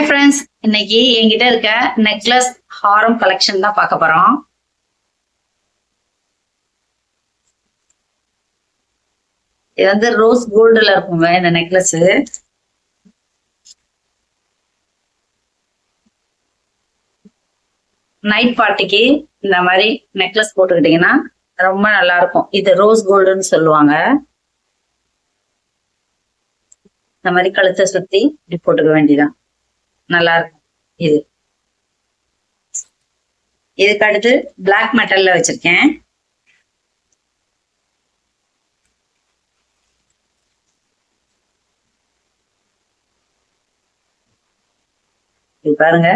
Hi friends இன்னைக்கு என்கிட்ட இருக்க நெக்லஸ் ஹாரம் கலெக்ஷன் தான் பார்க்க போறோம். இது வந்து ரோஸ் கோல்டுல இருக்குங்க இந்த நெக்லஸ் நைட் பார்ட்டிக்கு இந்த மாதிரி நெக்லஸ் போட்டுக்கிட்டீங்கன்னா ரொம்ப நல்லா இருக்கும். இது ரோஸ் கோல்டுன்னு சொல்லுவாங்க. இந்த மாதிரி கழுத்தை சுத்தி இப்படி போட்டுக்க வேண்டியதான் நல்லா இருக்கும் இது. இதுக்கு அடுத்து பிளாக் மெட்டல்ல வச்சிருக்கேன். இது பாருங்க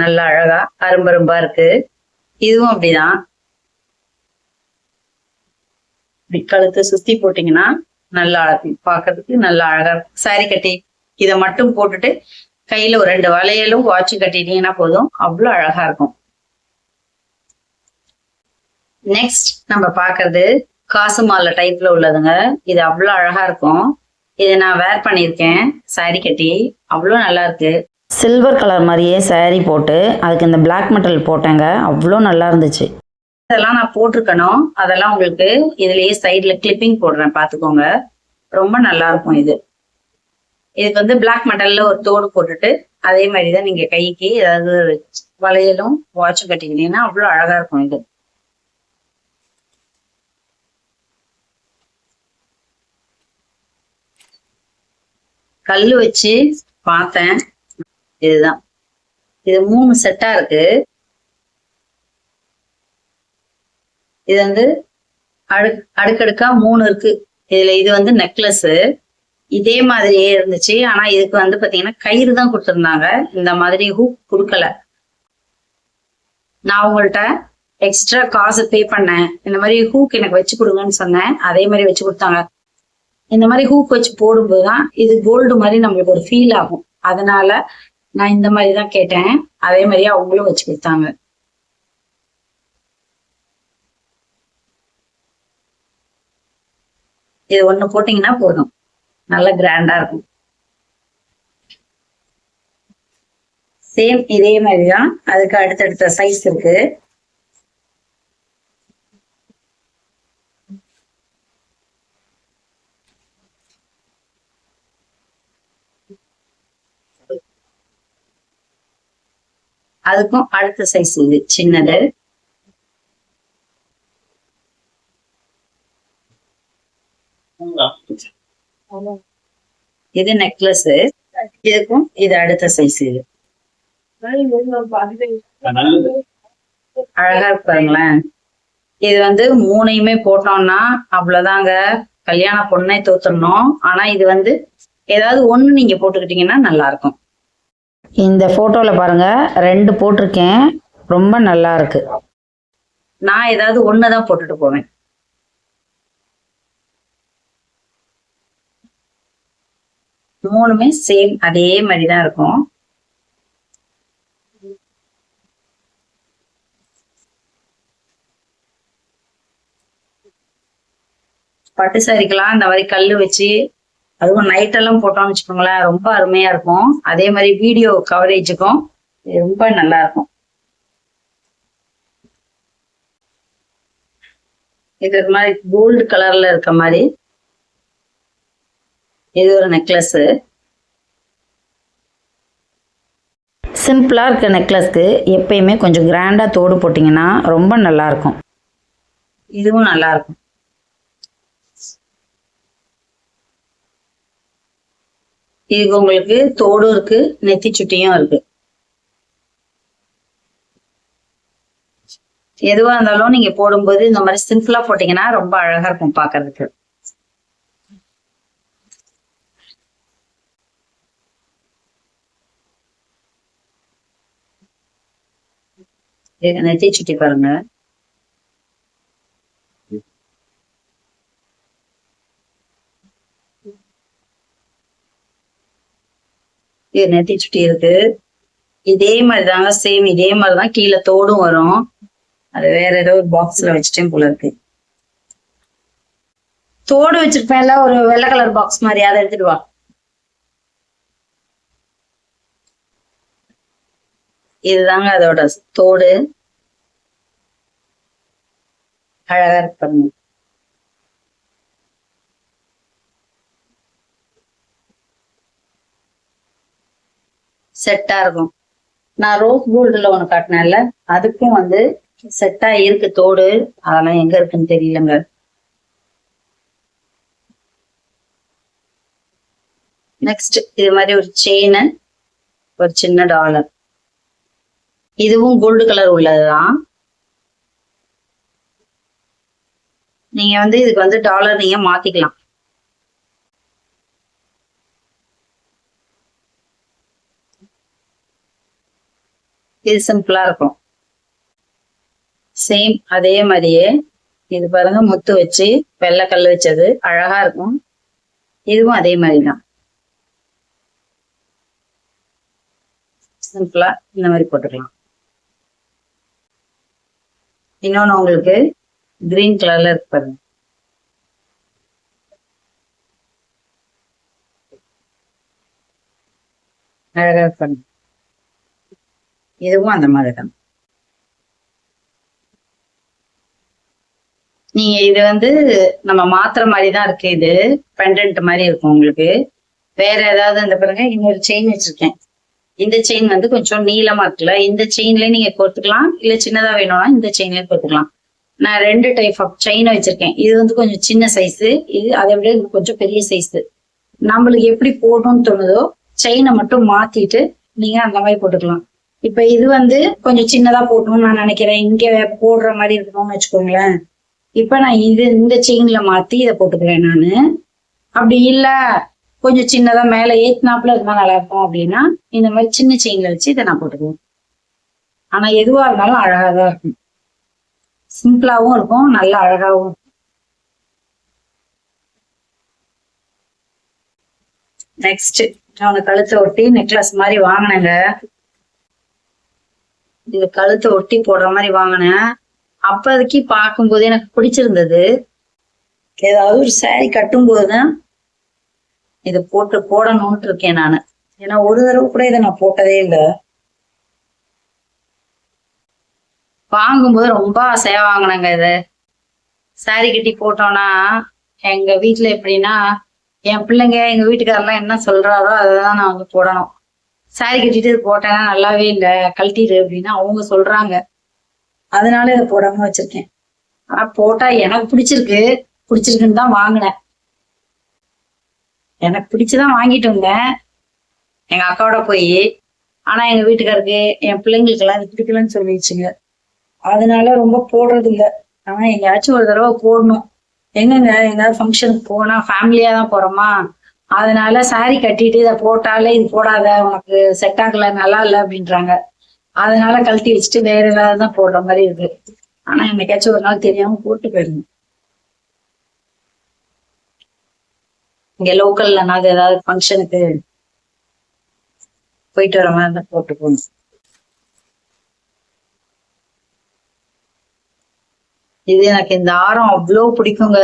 நல்லா அழகா அரும்பரும்பா இருக்கு. இதுவும் அப்படிதான். இப்படி கழுத்தை சுத்தி போட்டீங்கன்னா நல்லா அழகு பாக்குறதுக்கு நல்லா அழகா இருக்கும். சாரி கட்டி இதை மட்டும் போட்டுட்டு கையில ஒரு ரெண்டு வளையலும் வாட்ச் கட்டிட்டீங்கன்னா போதும். அவ்வளோ அழகா இருக்கும். நெக்ஸ்ட் நம்ம பாக்குறது காசு மாலை டைப்ல உள்ளதுங்க. இது அவ்வளோ அழகா இருக்கும். இதை நான் வேர் பண்ணியிருக்கேன். சாரி கட்டி. அவ்வளோ நல்லா இருக்கு. சில்வர் கலர் மாதிரியே சாரி போட்டு அதுக்கு இந்த பிளாக் மெட்டல் போட்டேங்க. அவ்வளோ நல்லா இருந்துச்சு. இதெல்லாம் நான் போட்டிருக்கணும். அதெல்லாம் உங்களுக்கு இதுலயே சைடில் கிளிப்பிங் போடுறேன். பார்த்துக்கோங்க. ரொம்ப நல்லா இருக்கும் இது. இதுக்கு வந்து பிளாக் மெட்டல்ல ஒரு தோடு போட்டுட்டு அதே மாதிரி தான் நீங்க கைக்கு ஏதாவது வளையலும் வாட்சும் கட்டிக்கிட்டீங்கன்னா அவ்வளோ அழகா இருக்கும் இது. கல்லு வச்சு பார்த்தேன். இதுதான். இது மூணு செட்டா இருக்கு. இது வந்து அடு அடுக்கடுக்கா மூணு இருக்கு. இதுல இது வந்து நெக்லஸ் இதே மாதிரியே இருந்துச்சு. ஆனா இதுக்கு வந்து பாத்தீங்கன்னா கயிறு தான் கொடுத்துருந்தாங்க. இந்த மாதிரி ஹூக் கொடுக்கல. நான் உங்கள்கிட்ட எக்ஸ்ட்ரா காசு பே பண்ணேன். இந்த மாதிரி ஹூக் எனக்கு வச்சு கொடுங்கன்னு சொன்னேன். அதே மாதிரி வச்சு கொடுத்தாங்க. இந்த மாதிரி ஹூக் வச்சு போடும்போது தான் இது கோல்டு மாதிரி நம்மளுக்கு ஒரு ஃபீல் ஆகும். அதனால நான் இந்த மாதிரி தான் கேட்டேன். அதே மாதிரியே அவங்களும் வச்சு கொடுத்தாங்க. இது ஒண்ணு போட்டீங்கன்னா போதும். நல்ல கிராண்டா இருக்கும். சேம் இதே மாதிரிதான். அதுக்கு அடுத்தடுத்த சைஸ் இருக்கு. அதுக்கும் அடுத்த சைஸ் இது சின்னது. இது நெக்லஸ் இதுக்கும் இது அடுத்த சைஸ் இது. அழகா இருக்கு பாருங்களேன். இது வந்து மூணையுமே போட்டோம்னா அவ்வளவுதாங்க. கல்யாண பொண்ணை தோத்துடணும். ஆனா இது வந்து ஏதாவது ஒண்ணு நீங்க போட்டுக்கிட்டீங்கன்னா நல்லா இருக்கும் இந்த போட்டோல பாருங்க ரெண்டு போட்டிருக்கேன். ரொம்ப நல்லா இருக்கு. நான் ஏதாவது ஒண்ணுதான் போட்டுட்டு போவேன். மூணுமே சேம் அதே மாதிரி தான் இருக்கும். பட்டு சாரிக்கெல்லாம் இந்த மாதிரி கல் வச்சு அதுவும் நைட் எல்லாம் போட்டோம்னு வச்சுக்கோங்களேன் ரொம்ப அருமையா இருக்கும். அதே மாதிரி வீடியோ கவரேஜுக்கும் ரொம்ப நல்லா இருக்கும். இது ஒரு மாதிரி கோல்டு கலர்ல இருக்க மாதிரி. இது ஒரு நெக்லஸ்ஸு சிம்பிளாக இருக்க நெக்லஸ்க்கு எப்பயுமே கொஞ்சம் கிராண்டாக தோடு போட்டிங்கன்னா ரொம்ப நல்லா இருக்கும் இதுவும் நல்லா இருக்கும் இதுக்கு உங்களுக்கு தோடும் இருக்கு நெத்தி சுட்டியும் இருக்கு. எதுவாக இருந்தாலும் நீங்க போடும்போது இந்த மாதிரி சிம்பிளாக போட்டிங்கன்னா ரொம்ப அழகா இருக்கும் பார்க்கறதுக்கு. இதுக்கு நெத்தி சுட்டி பாருங்க. இது நெத்தி சுட்டி இருக்கு. இதே மாதிரி தாங்க சேம் இதே மாதிரி தான் கீழே தோடும் வரும். அது வேற ஏதோ ஒரு பாக்ஸ்ல வச்சுட்டேன் போல இருக்கு. தோடு வச்சிருப்பேன்ல ஒரு வெள்ளை கலர் பாக்ஸ் மாதிரி அதை எடுத்துட்டு வா. இதுதாங்க அதோட தோடு. அழகா இருக்கு செட்டா இருக்கும். நான் ரோஸ் கோல்டுல ஒண்ணு காட்டினேன்ல அதுக்கும் வந்து செட்டா இருக்கு தோடு. அதெல்லாம் எங்க இருக்குன்னு தெரியலங்க. நெக்ஸ்ட் இது மாதிரி ஒரு செயின் ஒரு சின்ன டாலர் இதுவும் கோல்டு கலர் உள்ளதுதான். நீங்க வந்து இதுக்கு வந்து டாலர் நீங்க மாத்திக்கலாம். இது சிம்பிளா இருக்கும். சேம் அதே மாதிரியே இது பாருங்க முத்து வச்சு வெள்ளை கல் வச்சது அழகா இருக்கும். இதுவும் அதே மாதிரி தான் சிம்பிளா இந்த மாதிரி போட்டுக்கலாம். இன்னொன்னு உங்களுக்கு கிரீன் கலர்ல இருக்கு பாருங்க. அழகா இருக்கு பாருங்க. இதுவும் அந்த மாதிரி தான். நீங்க இது வந்து நம்ம மாத்துற மாதிரி தான் இருக்கு இது. பெண்டன்ட் மாதிரி இருக்கும் உங்களுக்கு. வேற ஏதாவது அந்த பாருங்க இன்னொரு செயின் வச்சிருக்கேன். இந்த செயின் வந்து கொஞ்சம் நீளமா இருக்குல்ல? இந்த செயின்ல நீங்க கொடுத்துக்கலாம் இல்ல சின்னதா வேணும்னா இந்த செயின்ல கொடுத்துக்கலாம் நான் ரெண்டு டைப் ஆஃப் செயின் வச்சிருக்கேன். இது வந்து கொஞ்சம் சின்ன சைஸ் இது அதை விட இது கொஞ்சம் பெரிய சைஸ் நம்மளுக்கு எப்படி போடணும்னு தோணுதோ செயினை மட்டும் மாத்திட்டு நீங்க அந்த மாதிரி போட்டுக்கலாம். இப்ப இது வந்து கொஞ்சம் சின்னதா போடணும்னு நான் நினைக்கிறேன். இங்க போடுற மாதிரி இருக்கணும்னு வச்சுக்கோங்களேன். இப்ப நான் இது இந்த செயின்ல மாத்தி இதை போட்டுக்கிறேன் நானு. அப்படி இல்லை கொஞ்சம் சின்னதா மேல ஏத்தினாப்புல இருந்தா நல்லா இருக்கும் அப்படின்னா இந்த மாதிரி சின்ன செயின்ல வச்சு இதை நான் போட்டுக்குவேன். ஆனா எதுவா இருந்தாலும் அழகா தான் இருக்கும். சிம்பிளாவும் இருக்கும் நல்லா அழகாவும் இருக்கும். நெக்ஸ்ட் அவங்க கழுத்தை ஒட்டி நெக்லஸ் மாதிரி வாங்கினேங்க. இது கழுத்தை ஒட்டி போடுற மாதிரி வாங்கினேன். அப்போதைக்கு பார்க்கும்போது எனக்கு பிடிச்சிருந்தது. ஏதாவது ஒரு சாரி கட்டும்போது தான் இதை போட்டு போடணும்னு இருக்கேன் நானு. ஏன்னா ஒரு தடவை கூட இதை நான் போட்டதே இல்லை. வாங்கும்போது ரொம்ப ஆசையா வாங்கினேங்க இது. சாரி கட்டி போட்டோம்னா எங்க வீட்டுல எப்படின்னா என் பிள்ளைங்க எங்க வீட்டுக்காரெல்லாம் என்ன சொல்றாரோ அதை நான் வந்து போடணும். சாரி கட்டிட்டு இது போட்டேன்னா நல்லாவே இல்லை கழட்டிடு அப்படின்னா அவங்க சொல்றாங்க. அதனால இதை போடாம வச்சிருக்கேன். ஆனா போட்டா எனக்கு பிடிச்சிருக்கு. பிடிச்சிருக்குன்னு தான் வாங்கினேன். எனக்கு பிடிச்சுதான் வாங்கிட்டு வந்தேன். எங்க அக்காவோட போய் ஆனா எங்க வீட்டுக்காருக்கு என் பிள்ளைங்களுக்கு எல்லாம் இது பிடிக்கலன்னு சொல்லிடுச்சுங்க அதனால ரொம்ப போடுறது இல்ல ஆனா எங்கேயாச்சும் ஒரு தடவை போடணும். எங்கங்க எங்கேயாவது ஃபங்க்ஷனுக்கு போனா ஃபேமிலியா தான் போறோமா? அதனால சாரி கட்டிட்டு இதை போட்டாலே இது போடாத உனக்கு செட் ஆகல நல்லா இல்லை அப்படின்றாங்க. அதனால கழட்டி வச்சுட்டு வேற ஏதாவது தான் போடுற மாதிரி இருக்கு. ஆனா என்னைக்காச்சும் ஒரு நாள் தெரியாம போட்டு போயிருங்க இங்க லோக்கல்ல நான் ஏதாவது ஃபங்க்ஷனுக்கு போயிட்டு வர மாதிரி இருந்தா போட்டு போகணும் இது எனக்கு இந்த ஆரம் அவ்வளோ பிடிக்குங்க.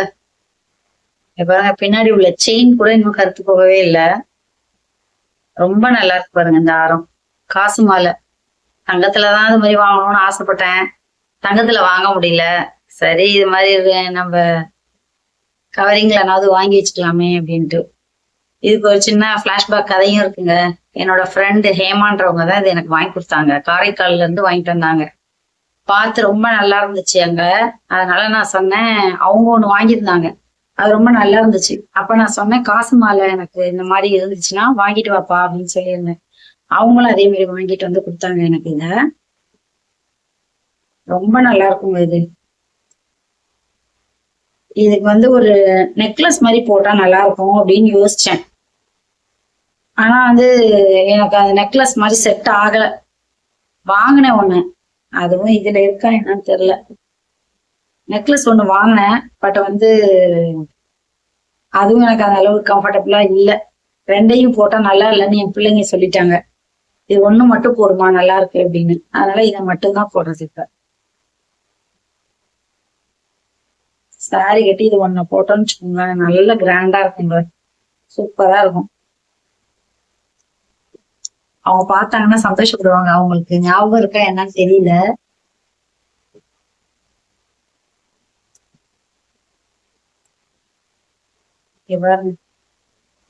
பாருங்க பின்னாடி உள்ள செயின் கூட இன்னும் கருத்து போகவே இல்லை. ரொம்ப நல்லா இருக்கு பாருங்க இந்த ஆரம். காசு மாலை. தங்கத்துலதான் இது மாதிரி வாங்கணும்னு ஆசைப்பட்டேன். தங்கத்துல வாங்க முடியல. சரி இது மாதிரி நம்ம கவரிங்லனாவது வாங்கி வச்சுக்கலாமே அப்படின்ட்டு. இதுக்கு ஒரு சின்ன ஃப்ளாஷ்பேக் கதையும் இருக்குங்க. என்னோட ஃப்ரெண்டு ஹேமான்றவங்க தான் இது எனக்கு வாங்கி கொடுத்தாங்க. காரைக்கால்ல இருந்து வாங்கிட்டு வந்தாங்க. பார்த்து ரொம்ப நல்லா இருந்துச்சு அங்க. அதனால நான் சொன்னேன் அவங்க ஒன்று வாங்கியிருந்தாங்க. அது ரொம்ப நல்லா இருந்துச்சு. அப்ப நான் சொன்னேன் காசு மாலை எனக்கு இந்த மாதிரி இருந்துச்சுன்னா வாங்கிட்டு வாப்பா அப்படின்னு சொல்லியிருந்தேன். அவங்களும் அதே மாதிரி வாங்கிட்டு வந்து கொடுத்தாங்க எனக்கு இத. ரொம்ப நல்லா இருக்குங்க இது. இதுக்கு வந்து ஒரு நெக்லஸ் மாதிரி போட்டா நல்லா இருக்கும் அப்படின்னு யோசிச்சேன். ஆனா வந்து எனக்கு அந்த நெக்லஸ் மாதிரி செட் ஆகல. வாங்கினேன் ஒண்ணு. அதுவும் இதுல இருக்கா என்னன்னு தெரியல. நெக்லஸ் ஒண்ணு வாங்கினேன். பட் வந்து அதுவும் எனக்கு அந்த அளவுக்கு கம்ஃபர்டபுளா இல்லை. ரெண்டையும் போட்டா நல்லா இல்லைன்னு என் பிள்ளைங்க சொல்லிட்டாங்க. இது ஒண்ணு மட்டும் போடுமா? நல்லா இருக்கு அப்படின்னு. அதனால இதை மட்டும் தான் போடுறது இப்போ. சாரி கட்டி இது ஒண்ணு போட்டோம்னு வச்சுக்கோங்க. நல்ல கிராண்டா இருக்குங்க. சூப்பரா இருக்கும். அவங்க பார்த்தாங்கன்னா சந்தோஷப்படுவாங்க. அவங்களுக்கு ஞாபகம் இருக்கா என்னன்னு தெரியல.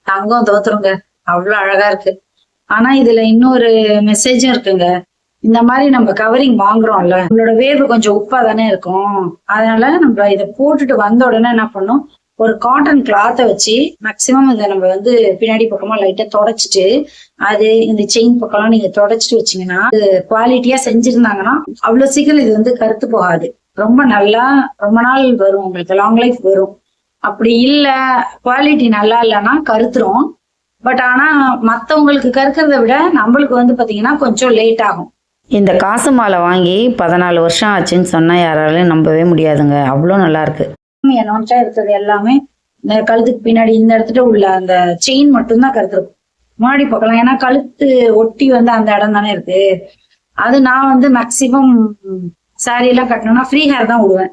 தங்கம் தோத்துருங்க. அவ்வளவு அழகா இருக்கு. ஆனா இதுல இன்னொரு மெசேஜும் இருக்குங்க. இந்த மாதிரி நம்ம கவரிங் வாங்குறோம்ல நம்மளோட வேர்வு கொஞ்சம் உப்பா தானே இருக்கும். அதனால நம்ம இதை போட்டுட்டு வந்த உடனே என்ன பண்ணோம் ஒரு காட்டன் கிளாத்தை வச்சு மேக்சிமம் இதை நம்ம வந்து பின்னாடி பக்கமா லைட்டா தொடச்சிட்டு அது இந்த செயின் பக்கம்லாம் நீங்க தொடச்சிட்டு வச்சீங்கன்னா குவாலிட்டியா செஞ்சிருந்தாங்கன்னா அவ்வளவு சீக்கிரம் இது வந்து கருத்து போகாது. ரொம்ப நல்லா ரொம்ப நாள் வரும் உங்களுக்கு லாங் லைஃப் வரும். அப்படி இல்லை குவாலிட்டி நல்லா இல்லைன்னா கருத்துரும். பட் ஆனா மத்தவங்களுக்கு கருக்கிறத விட நம்மளுக்கு வந்து பாத்தீங்கன்னா கொஞ்சம் லேட் ஆகும். இந்த காசு மாலை வாங்கி பதினாலு வருஷம் ஆச்சுன்னு சொன்னால் யாராலையும் நம்பவே முடியாதுங்க. அவ்வளோ நல்லா இருக்கு என்னோச்சா இருக்கிறது எல்லாமே. இந்த கழுத்துக்கு பின்னாடி இந்த இடத்துல உள்ள அந்த செயின் மட்டும்தான் கருத்துருக்கும் முன்னாடி பார்க்கலாம் ஏன்னா கழுத்து ஒட்டி வந்து அந்த இடம் தானே இருக்கு. அது நான் வந்து மேக்சிமம் சாரி எல்லாம் கட்டணும்னா ஃப்ரீ ஹேர் தான் விடுவேன்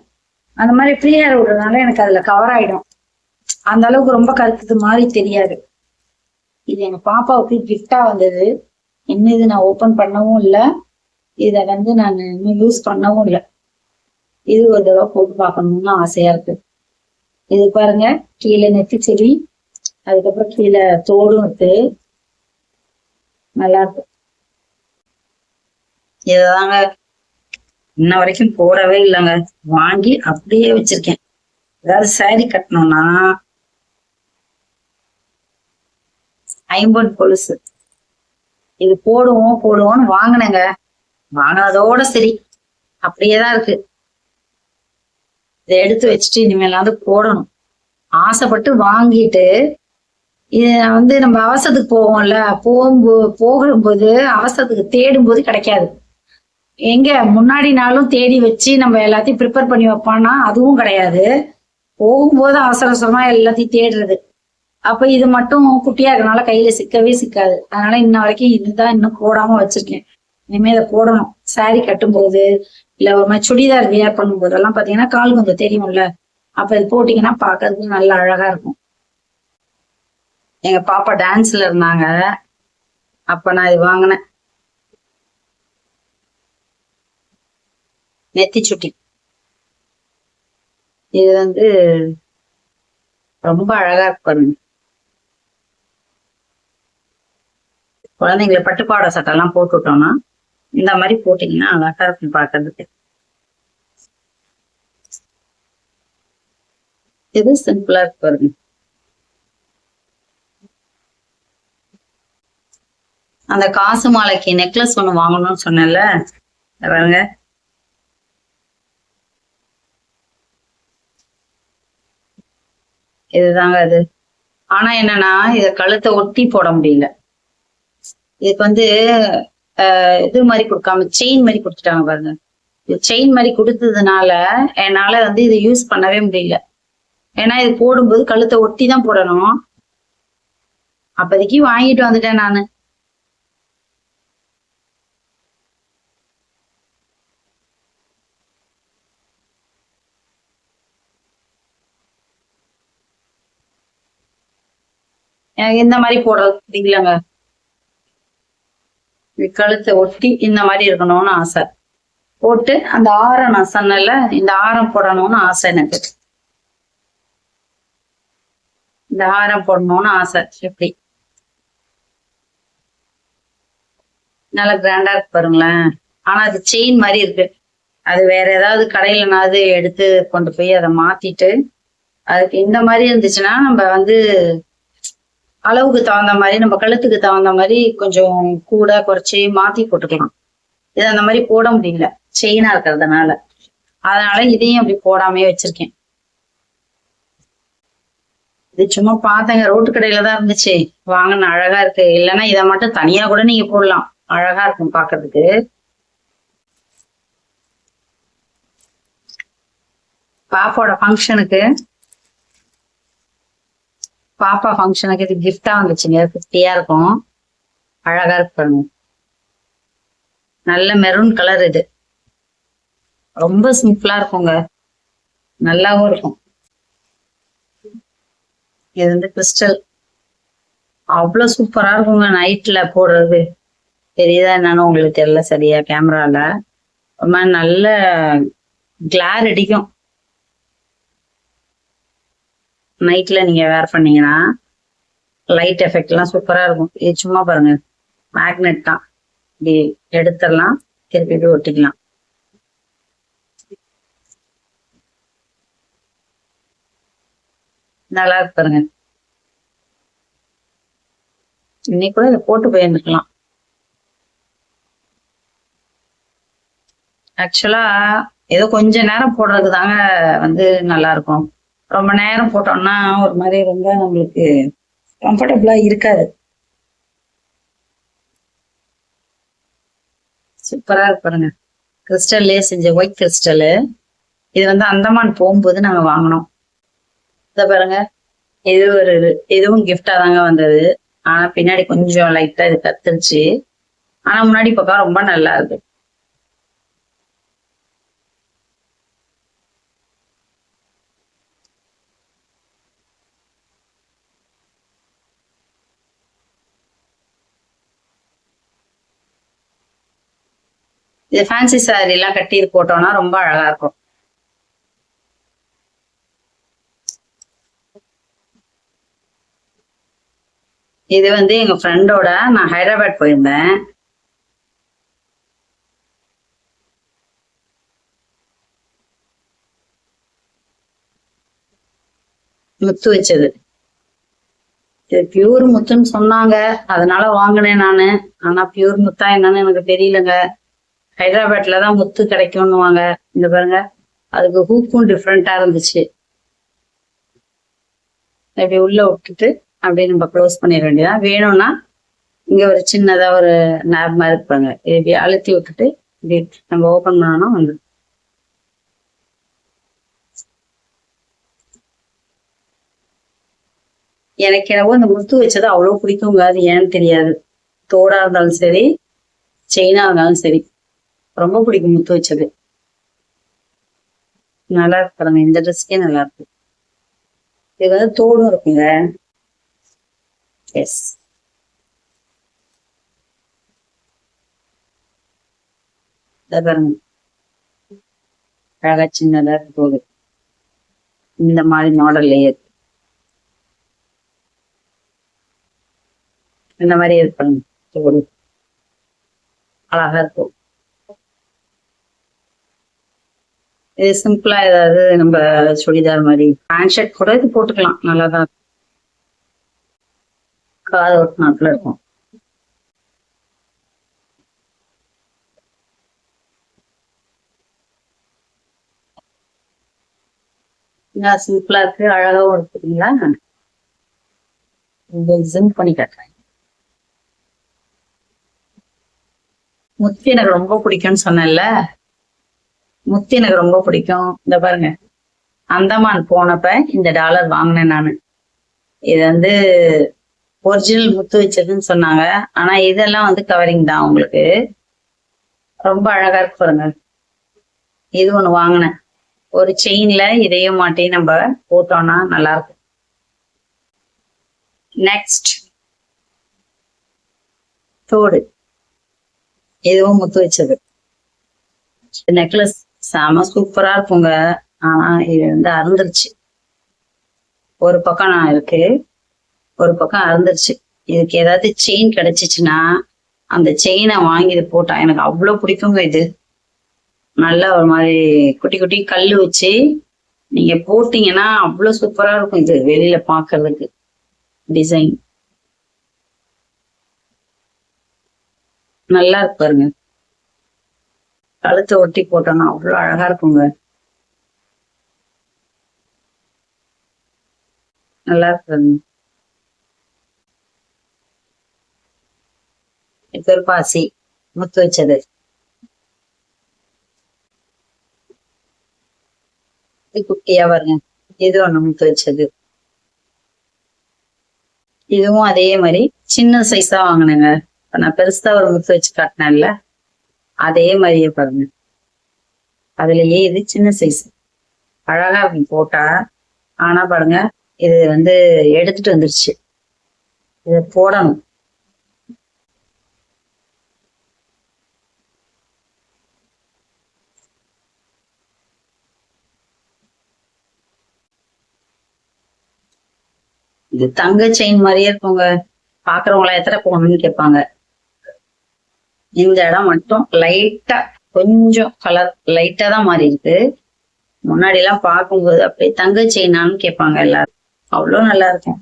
அந்த மாதிரி ஃப்ரீ ஹேர் விடுறதுனால எனக்கு அதுல கவர் ஆயிடும். அந்த அளவுக்கு ரொம்ப கருத்துது மாதிரி தெரியாது. இது எங்க பாப்பாவுக்கு கிஃப்டா வந்தது. என்ன இது நான் ஓபன் பண்ணவும் இல்லை. இதை வந்து நான் இன்னும் யூஸ் பண்ணவும் இல்லை. இது ஒரு தடவை போட்டு பார்க்கணும்னு ஆசையா இருக்கு. இது பாருங்க கீழே நெத்தி செடி அதுக்கப்புறம் கீழே தோடும் இருக்கு. நல்லா இருக்கு. இதுதாங்க இன்ன வரைக்கும் போடவே இல்லைங்க. வாங்கி அப்படியே வச்சிருக்கேன். ஏதாவது சாரி கட்டணும்னா ஐம்பது கொலுசு. இது போடுவோம் போடுவோம்னு வாங்கினேங்க. வாங்கினதோட சரி. அப்படியேதான் இருக்கு. இதை எடுத்து வச்சுட்டு இனிமேலாவது போடணும். ஆசைப்பட்டு வாங்கிட்டு இது வந்து நம்ம அவசரத்துக்கு போவோம்ல போகும்போது போகும்போது அவசரத்துக்கு தேடும்போது கிடைக்காது. எங்க முன்னாடி நாளும் தேடி வச்சு நம்ம எல்லாத்தையும் ப்ரிப்பேர் பண்ணி வைப்பான்னா அதுவும் கிடையாது. போகும்போது அவசர அவசரமா எல்லாத்தையும் தேடுறது. அப்ப இது மட்டும் குட்டியா இருக்கனால கையில சிக்கவே சிக்காது. அதனால இன்ன வரைக்கும் இதுதான் இன்னும் போடாம வச்சிருக்கேன். இனிமே அதை போடணும். சாரி கட்டும்போது இல்ல ஒரு மாதிரி சுடிதார் வியர் பண்ணும்போது எல்லாம் பாத்தீங்கன்னா கால் கொஞ்சம் தெரியும்ல. அப்ப இது போட்டீங்கன்னா பாக்குறதுக்கு நல்லா அழகா இருக்கும். எங்க பாப்பா டான்ஸ்ல இருந்தாங்க. அப்ப நான் இது வாங்கினேன். நெத்தி சுட்டி. இது வந்து ரொம்ப அழகா இருக்கும் குழந்தைங்களை பட்டுப்பாவாடை சட்டை எல்லாம் போட்டு விட்டோம்னா இந்த மாதிரி போட்டீங்கன்னா அழகா இருக்கும் பாக்குறதுக்கு. இது சிம்பிளா இருக்கு பாருங்க. அந்த காசு மாலைக்கு நெக்லஸ் ஒண்ணு வாங்கணும்னு சொன்னேன்ல பாருங்க. இதுதாங்க அது. ஆனா என்னன்னா இத கழுத்தை ஒட்டி போட முடியல. இதுக்கு வந்து இது மாதிரி கொடுக்காம செயின் மாதிரி கொடுத்துட்டாங்க பாருங்க. செயின் மாதிரி கொடுத்ததுனால என்னால வந்து இதை யூஸ் பண்ணவே முடியல. ஏன்னா இது போடும்போது கழுத்தை ஒட்டி தான் போடணும். அப்போதைக்கு வாங்கிட்டு வந்துட்டேன் நானு. எனக்கு இந்த மாதிரி போடுறது பிடிக்கலங்க கழுத்தை ஒட்டி இந்த மாதிரி இருக்கணும்னு ஆசை. போட்டு அந்த ஆரம் நான் சொன்னல இந்த ஆரம் போடணும்னு ஆசை எனக்கு. இந்த ஆரம் போடணும்னு ஆசை எப்படி நல்லா கிராண்டா இருக்கு பாருங்களேன். ஆனா அது செயின் மாதிரி இருக்கு. அது வேற ஏதாவது கடையிலனாவது எடுத்து கொண்டு போய் அதை மாத்திட்டு அதுக்கு இந்த மாதிரி இருந்துச்சுன்னா நம்ம வந்து அளவுக்கு தகுந்த மாதிரி நம்ம கழுத்துக்கு தகுந்த மாதிரி கொஞ்சம் கூட குறைச்சி மாத்தி போட்டுக்கலாம். இது அந்த மாதிரி போட முடியல. செயினா இருக்கிறதுனால. அதனால இதையும் அப்படி போடாமே வச்சிருக்கேன். இது சும்மா பார்த்தேங்க. ரோட்டு கடையில தான் இருந்துச்சு. வாங்கின அழகா இருக்கு. இல்லைன்னா இதை மட்டும் தனியா கூட நீங்க போடலாம். அழகா இருக்கும் பாக்குறதுக்கு பாப்பாவோட ஃபங்க்ஷனுக்கு பாப்பா ஃபங்க்ஷனுக்கு இது கிஃப்டா வந்துச்சுங்க. குட்டியா இருக்கும். அழகா இருக்கு நல்ல மெரூன் கலர் இது. ரொம்ப சிம்பிளா இருக்குங்க. நல்லாவும் இருக்கும். இது வந்து கிறிஸ்டல் அவ்வளோ சூப்பரா இருக்குங்க நைட்ல போடுறது. தெரியுதா என்னன்னு உங்களுக்கு தெரியல சரியா கேமரால ரொம்ப நல்ல கிளார் அடிக்கும். நைட்ல நீங்க வேர் பண்ணீங்கன்னா லைட் எஃபெக்ட் எல்லாம் சூப்பரா இருக்கும். இது சும்மா பாருங்க மேக்னெட் தான். இப்படி எடுத்துடலாம் திருப்பி இப்படி ஒட்டிக்கலாம். நல்லா இருக்கு பாருங்க. இன்னைக்கு கூட இதை போட்டு போயிருந்துக்கலாம் ஆக்சுவலா ஏதோ கொஞ்ச நேரம் போடுறதுக்கு தாங்க வந்து நல்லா இருக்கும். ரொம்ப நேரம் போட்டோம்னா ஒரு மாதிரி ரொம்ப நம்மளுக்கு கம்ஃபர்டபுளா இருக்காது. சூப்பரா இருக்கு பாருங்க. கிறிஸ்டல்லே செஞ்ச ஒயிட் கிறிஸ்டலு இது வந்து அந்தமான் போகும்போது நாங்க வாங்கினோம். இத பாருங்க. இது ஒரு இதுவும் கிஃப்டா தாங்க வந்தது. ஆனா பின்னாடி கொஞ்சம் லைட்டா இது கத்துருச்சு. ஆனா முன்னாடி பக்கம் ரொம்ப நல்லா இருக்கு இது ஃபேன்சி சாரி எல்லாம் கட்டி இது போட்டோம்னா ரொம்ப அழகா இருக்கும். இது வந்து எங்க ஃப்ரெண்டோட நான் ஹைதராபாத் போயிருந்தேன். முத்து வச்சது. இது பியூர் முத்துன்னு சொன்னாங்க. அதனால வாங்கினேன் நானு. ஆனா பியூர் முத்தா என்னன்னு எனக்கு தெரியலங்க. ஹைதராபாத்ல தான் முத்து கிடைக்கும்னுவாங்க. இந்த பாருங்க. அதுக்கு ஹூக்கும் டிஃப்ரெண்டா இருந்துச்சு. இப்படி உள்ள விட்டுட்டு அப்படியே நம்ம க்ளோஸ் பண்ணிட வேண்டியதான் வேணும்னா இங்க ஒரு சின்னதா ஒரு நேப் மாதிரி இருப்பாங்க இப்படி அழுத்தி விட்டுட்டு இப்படி நம்ம ஓபன் பண்ணோம்னா வந்து எனக்கு என்னவோ இந்த முத்து வச்சது அவ்வளவு பிடிக்குங்க. அது ஏன்னு தெரியாது. தோடா இருந்தாலும் சரி செயினா இருந்தாலும் சரி. ரொம்ப பிடிக்கும் முத்து வச்சது. நல்லா இருக்கு பாருங்க இந்த ட்ரெஸ்க்கே நல்லா இருக்கு. இது வந்து தோடும் இருக்குங்க. எஸ் பாருங்க. அழகா சின்னதா இருக்கு போகுது இந்த மாதிரி மாடல் இருக்கு. இந்த மாதிரி இது பண்ணுங்க தோடு அழகா இருக்கும் இது சிம்பிளா ஏதாவது நம்ம சுடிதார் மாதிரி. பேண்ட் ஷர்ட் கூட இது போட்டுக்கலாம். நல்லாதான் தான் காது ஒரு நாட்டுல இருக்கும். சிம்பிளா இருக்கு. அழகாவும் இருக்குங்களா இந்த ஜிம் பண்ணி காட்டுறேன். முத்தி எனக்கு ரொம்ப பிடிக்கும்னு சொன்னேன்ல. முத்தி எனக்கு ரொம்ப பிடிக்கும். இந்த பாருங்க. அந்தமான் போனப்ப இந்த டாலர் வாங்கினேன் நானு. இது வந்து ஒரிஜினல் முத்து வச்சதுன்னு சொன்னாங்க. ஆனா இதெல்லாம் வந்து கவரிங் தான் உங்களுக்கு. ரொம்ப அழகா இருக்கு பாருங்க. இது ஒண்ணு வாங்கினேன். ஒரு செயின்ல இதையும் மாட்டி நம்ம போட்டோம்னா நல்லா இருக்கும் நெக்ஸ்ட் தோடு. இதுவும் முத்து வச்சது. நெக்லஸ் செம சூப்பரா இருக்குங்க. ஆனா இது வந்து அறந்துருச்சு. ஒரு பக்கம் நான் இருக்கு ஒரு பக்கம் அறந்துருச்சு. இதுக்கு ஏதாவது செயின் கிடைச்சிச்சுன்னா அந்த செயினை வாங்கி இது எனக்கு அவ்வளோ பிடிக்குங்க இது. நல்ல ஒரு மாதிரி குட்டி குட்டி கல் வச்சு நீங்க போட்டீங்கன்னா அவ்வளோ சூப்பரா இருக்கும் இது வெளியில பாக்குறதுக்கு டிசைன் நல்லா இருக்கு பாருங்க. கழுத்தை ஒட்டி போட்டோம்னா அவ்வளவு அழகா இருக்குங்க. நல்லா இருக்குங்க. பாசி. முத்து வச்சது. குட்டியா பாருங்க. இது ஒண்ணு முத்து வச்சது. இதுவும் அதே மாதிரி சின்ன சைஸா வாங்கினேங்க. நான் பெருசா ஒரு முத்து வச்சு காட்டினேன்ல. அதே மாதிரியே பாருங்க. அதுலயே இது சின்ன சைஸ் அழகா போட்டா ஆனா பாருங்க இது வந்து எடுத்துட்டு வந்துருச்சு. இத போடணும். இது தங்க செயின் மாதிரியே இருக்குங்க. பாக்குறவங்களா எத்தனை போடணும்னு கேட்பாங்க. இந்த இடம் மட்டும் லைட்டா கொஞ்சம் கலர் லைட்டா தான் மாறி இருக்கு முன்னாடி எல்லாம் பார்க்கும்போது அப்படியே தங்க செயினான்னு கேட்பாங்க எல்லாரும். அவ்வளோ நல்லா இருக்கும்.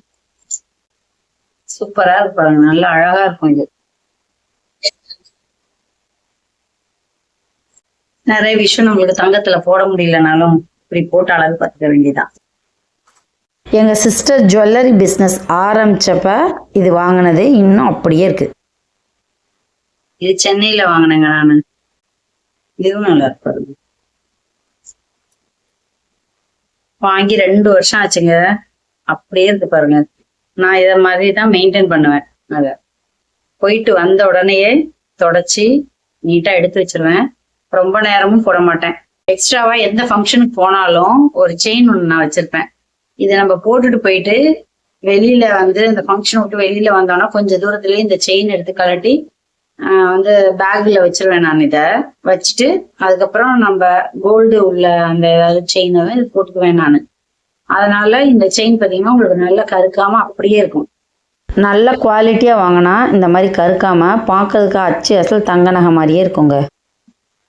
சூப்பரா இருப்பாங்க நல்லா அழகா இருக்கும் இது. நிறைய விஷயம் நம்மளுக்கு தங்கத்துல போட முடியலனாலும் இப்படி போட்டு அழகு பார்த்துக்க வேண்டியதான் எங்கள் சிஸ்டர் ஜுவல்லரி பிஸ்னஸ் ஆரம்பிச்சப்ப இது வாங்கினது இன்னும் அப்படியே இருக்கு. இது சென்னையில வாங்கினேங்க நானு. இதுவும் நல்லா இருப்பாரு பாருங்க. வாங்கி ரெண்டு வருஷம் ஆச்சுங்க. அப்படியே இருக்கு பாருங்க. நான் இத மாதிரி தான் மெயின்டைன் பண்ணுவேன். அதை. போயிட்டு வந்த உடனேயே தொடச்சி நீட்டா எடுத்து வச்சிருவேன். ரொம்ப நேரமும் போட மாட்டேன். எக்ஸ்ட்ராவா எந்த ஃபங்க்ஷனுக்கு போனாலும் ஒரு செயின் ஒன்று நான் வச்சிருப்பேன். இதை நம்ம போட்டுட்டு போயிட்டு வெளியில வந்து இந்த ஃபங்க்ஷன் விட்டு வெளியில வந்தோம்னா கொஞ்சம் தூரத்துலயே இந்த செயின் எடுத்து கழட்டி வந்து பேக்ல வச்சிருவேன் நான் இதை. வச்சுட்டு அதுக்கப்புறம் நம்ம கோல்டு உள்ள அந்த ஏதாவது செயின் இது போட்டுக்குவேன் நான். அதனால இந்த செயின் பார்த்தீங்கன்னா உங்களுக்கு நல்லா கருக்காம அப்படியே இருக்கும். நல்ல குவாலிட்டியாக வாங்கினா இந்த மாதிரி கருக்காமல் பார்க்கறதுக்கு அச்சு அசல் தங்க நகை மாதிரியே இருக்குங்க.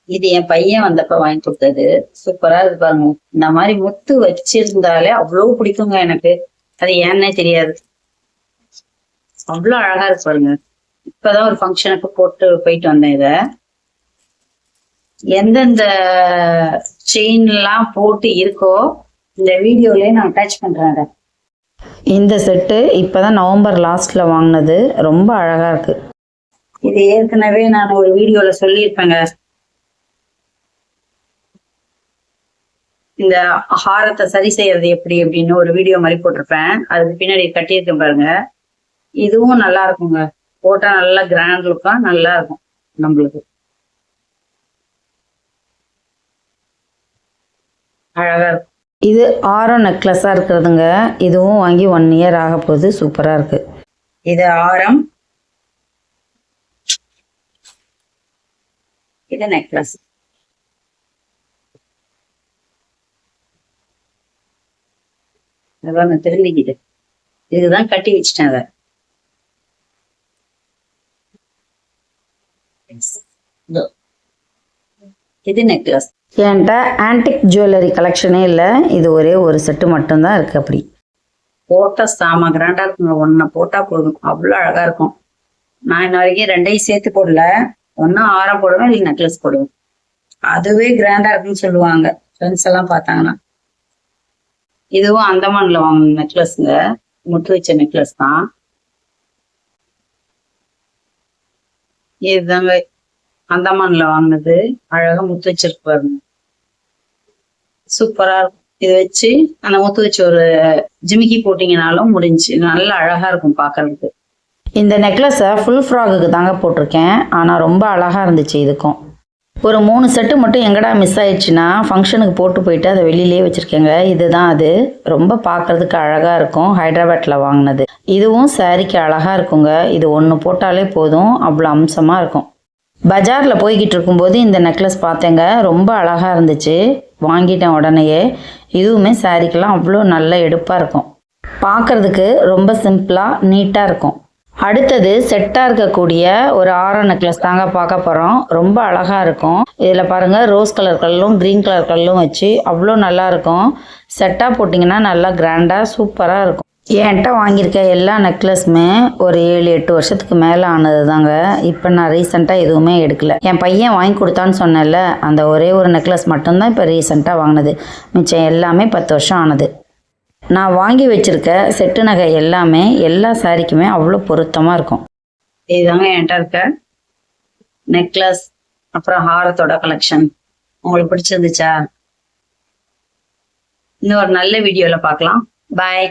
இது என் பையன் வந்தப்ப வாங்கி கொடுத்தது. சூப்பரா இருக்கு பாருங்க. இந்த மாதிரி முத்து வச்சிருந்தாலே அவ்வளவு பிடிக்குங்க எனக்கு. அது ஏன்னே தெரியாது. அவ்வளவு அழகா இருக்கு பாருங்க. இப்பதான் ஒரு ஃபங்க்ஷனுக்கு போட்டு போயிட்டு வந்தேன் இத. எந்தெந்த செயின் எல்லாம் போட்டு இருக்கோ இந்த வீடியோலயே நான் அட்டாச் பண்றேன் இந்த செட்டு இப்போ தான் நவம்பர் லாஸ்ட்டில் வாங்கினது. ரொம்ப அழகாக இருக்குது இது ஏற்கனவே நான் ஒரு வீடியோல சொல்லியிருப்பேங்க. இந்த ஹாரத்தை சரி செய்யறது எப்படி அப்படின்னு ஒரு வீடியோ மாதிரி போட்டிருப்பேன். அதுக்கு பின்னாடி கட்டியிருக்கேன் பாருங்க. இதுவும் நல்லா இருக்குங்க. போட்டா நல்லா கிராண்ட் லுக்கா நல்லா இருக்கும் நம்மளுக்கு. அழகா இருக்கும். இது ஆரம் நெக்லஸாக இருக்கிறதுங்க. இதுவும் வாங்கி ஒன் இயர் ஆக போகுது. சூப்பராக இருக்குது இது ஆரம். இது நெக்லஸ். அதான் திரும்பிக்கிட்டு இதுதான் கட்டி வச்சிட்டேன் அதை. இதோ. நெக்லஸ் என்கிட்ட ஆன்டிக் ஜுவல்லரி கலெக்ஷனே இல்லை. இது ஒரே ஒரு செட்டு மட்டும்தான் இருக்குது அப்படி. போட்டா சாம கிராண்டா இருக்குங்க. ஒன்ன போட்டா போதும். அவ்வளவு அழகா இருக்கும். நான் இன்ன வரைக்கும் ரெண்டையும் சேர்த்து போடல. ஒன்னா ஆரம் போடுவேன் இல்லை நெக்லஸ் போடுவேன். அதுவே கிராண்டா இருக்குன்னு சொல்லுவாங்க. ஃப்ரெண்ட்ஸ் எல்லாம் பார்த்தாங்கன்னா. இதுவும் அந்தமான்ல வாங்கின நெக்லஸ்ங்க முத்து வச்ச நெக்லஸ் தான். இதுதாங்க. அந்தமான்ல வாங்கினது. அழகா முத்து வச்சிருக்கு பாருங்க. சூப்பரா இருக்கும். இதை வச்சு அந்த முத்து வச்சு ஒரு ஜிமிக்கி போட்டிங்கனாலும் முடிஞ்சு. நல்லா அழகா இருக்கும் பார்க்கறதுக்கு இந்த நெக்லஸை ஃபுல் ஃப்ராகுக்கு தாங்க போட்டிருக்கேன். ஆனால் ரொம்ப அழகாக இருந்துச்சு இதுக்கும். ஒரு மூணு செட்டு மட்டும் எங்கடா மிஸ் ஆயிடுச்சுன்னா ஃபங்க்ஷனுக்கு போட்டு போயிட்டு அதை வெளியிலே வச்சுருக்கேங்க. இதுதான் அது. ரொம்ப பார்க்கறதுக்கு அழகாக இருக்கும். ஹைதராபாத்தில் வாங்கினது. இதுவும் சாரிக்கு அழகாக இருக்குங்க. இது ஒன்று போட்டாலே போதும். அவ்வளோ அம்சமாக இருக்கும். பஜாரில் போய்கிட்டு இருக்கும்போது இந்த நெக்லஸ் பார்த்தேங்க. ரொம்ப அழகாக இருந்துச்சு. வாங்கிட்டேன் உடனேயே. இதுவுமே சாரிக்கெல்லாம் அவ்வளோ நல்ல எடுப்பாக இருக்கும். பார்க்கறதுக்கு ரொம்ப சிம்பிளாக நீட்டாக இருக்கும். அடுத்தது செட்டாக இருக்கக்கூடிய ஒரு ஆரோ நெக்லஸ் தாங்க பார்க்க போகிறோம் ரொம்ப அழகாக இருக்கும். இதில் பாருங்கள் ரோஸ் கலர் கல்லும் க்ரீன் கலர் கல்லும் வச்சு அவ்வளோ நல்லாயிருக்கும் செட்டாக போட்டிங்கன்னா நல்லா கிராண்டாக சூப்பராக இருக்கும். என்கிட்ட வாங்கியிருக்க எல்லா நெக்லஸுமே ஒரு ஏழு எட்டு வருஷத்துக்கு மேலே ஆனது தாங்க இப்போ நான் ரீசெண்டாக எதுவுமே எடுக்கல. என் பையன் வாங்கி கொடுத்தான்னு சொன்னேன்ல அந்த ஒரே ஒரு நெக்லஸ் மட்டும்தான் இப்போ ரீசெண்டாக வாங்கினது. மிச்சம் எல்லாமே பத்து வருஷம் ஆனது. நான் வாங்கி வச்சிருக்க செட்டு நகை எல்லாமே எல்லா சாரிக்குமே அவ்வளோ பொருத்தமாக இருக்கும். இதுதாங்க என்கிட்ட இருக்க நெக்லஸ் அப்புறம் ஹாரத்தோட கலெக்ஷன் உங்களுக்கு பிடிச்சிருந்துச்சா? இன்னும் ஒரு நல்ல வீடியோவில் பார்க்கலாம். பாய்